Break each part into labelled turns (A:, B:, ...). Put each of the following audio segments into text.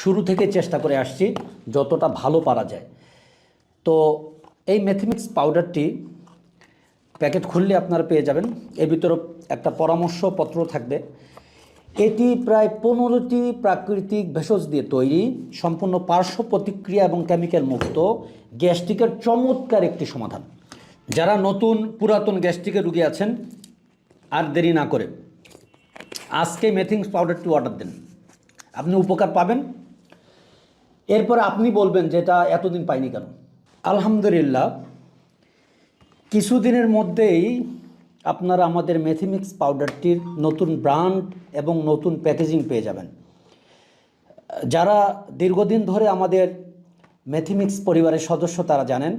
A: শুরু থেকে চেষ্টা করে আসছি যতটা ভালো পারা যায়। তো এই ম্যাথমিক্স পাউডারটি প্যাকেট খুললে আপনারা পেয়ে যাবেন। এর ভিতরে একটা পরামর্শপত্র থাকবে। এটি প্রায় পনেরোটি প্রাকৃতিক ভেষজ দিয়ে তৈরি, সম্পূর্ণ পার্শ্ব প্রতিক্রিয়া এবং কেমিক্যাল মুক্ত। গ্যাস্ট্রিকের চমৎকার একটি সমাধান। যারা নতুন পুরাতন গ্যাস্ট্রিকের রুগী আছেন, আর দেরি না করে আজকে মেথিংস পাউডারটি অর্ডার দেন। আপনি উপকার পাবেন। এরপর আপনি বলবেন যে এটা এতদিন পাইনি কেন? আলহামদুলিল্লাহ, কিছুদিনের মধ্যেই আপনারা আমাদের মেথিমিক্স পাউডারটির নতুন ব্র্যান্ড এবং নতুন প্যাকেজিং পেয়ে যাবেন। যারা দীর্ঘদিন ধরে আমাদের মেথিমিক্স পরিবারের সদস্য তারা জানেন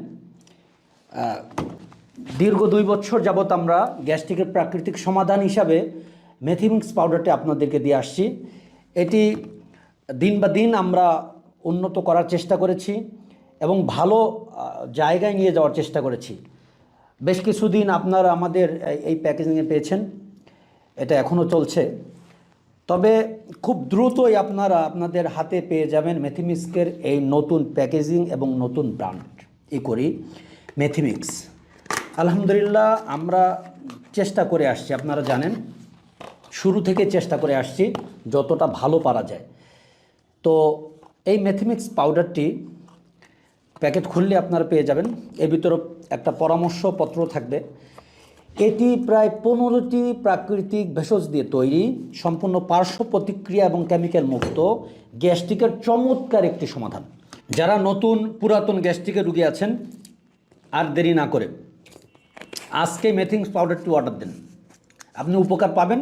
A: দীর্ঘ দুই বছর যাবৎ আমরা গ্যাস্ট্রিকের প্রাকৃতিক সমাধান হিসাবে মেথিমিক্স পাউডারটি আপনাদেরকে দিয়ে আসছি। এটি দিন বা দিন আমরা উন্নত করার চেষ্টা করেছি এবং ভালো জায়গায় নিয়ে যাওয়ার চেষ্টা করেছি। বেশ কিছুদিন আপনারা আমাদের এই- প্যাকেজিংয়ে পেয়েছেন, এটা এখনও চলছে। তবে খুব দ্রুতই আপনারা আপনাদের হাতে পেয়ে যাবেন মেথিমিক্সের এই নতুন প্যাকেজিং এবং নতুন ব্র্যান্ড ই করি মেথিমিক্স আলহামদুলিল্লাহ, আমরা চেষ্টা করে আসছি, আপনারা জানেন। শুরু থেকে চেষ্টা করে আসছি, যতটা ভালো পারা যায়। তো এই মেথিমিক্স পাউডারটি প্যাকেট খুললে আপনারা পেয়ে যাবেন। এর ভিতরে একটা পরামর্শপত্র থাকবে। এটি প্রায় পনেরোটি প্রাকৃতিক ভেষজ দিয়ে তৈরি, সম্পূর্ণ পার্শ্ব প্রতিক্রিয়া এবং কেমিক্যাল মুক্ত। গ্যাস্ট্রিকের চমৎকার একটি সমাধান। যারা নতুন পুরাতন গ্যাস্ট্রিকের রুগী আছেন, আর দেরি না করে আজকে মেথিংস পাউডারটি অর্ডার দেন। আপনি উপকার পাবেন।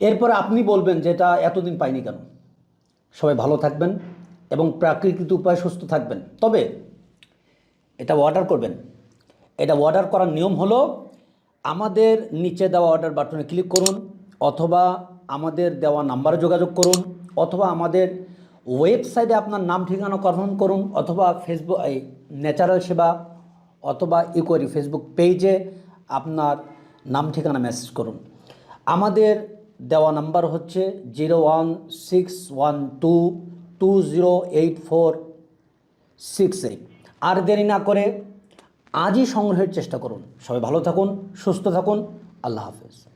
A: এরপর আপনি বলবেন যে এটা এতদিন পাইনি কেন? সবাই ভালো থাকবেন এবং প্রাকৃতিক উপায়ে সুস্থ থাকবেন। তবে এটা অর্ডার করবেন। এটা অর্ডার করার নিয়ম হলো আমাদের নিচে দেওয়া অর্ডার বাটনে ক্লিক করুন অথবা আমাদের দেওয়া নাম্বারে যোগাযোগ করুন অথবা আমাদের ওয়েবসাইটে আপনার নাম, ঠিকানা কনফার্ম করুন অথবা ফেসবুক এই ন্যাচারাল সেবা অথবা ইকোয়ারি ফেসবুক পেজে আপনার নাম, ঠিকানা মেসেজ করুন। আমাদের দেওয়া নাম্বার হচ্ছে zero one six one two two zero eight four six eight. আর দেরি না করে আজই সংগ্রহের চেষ্টা করুন। সবাই ভালো থাকুন, সুস্থ থাকুন। আল্লাহ হাফেজ।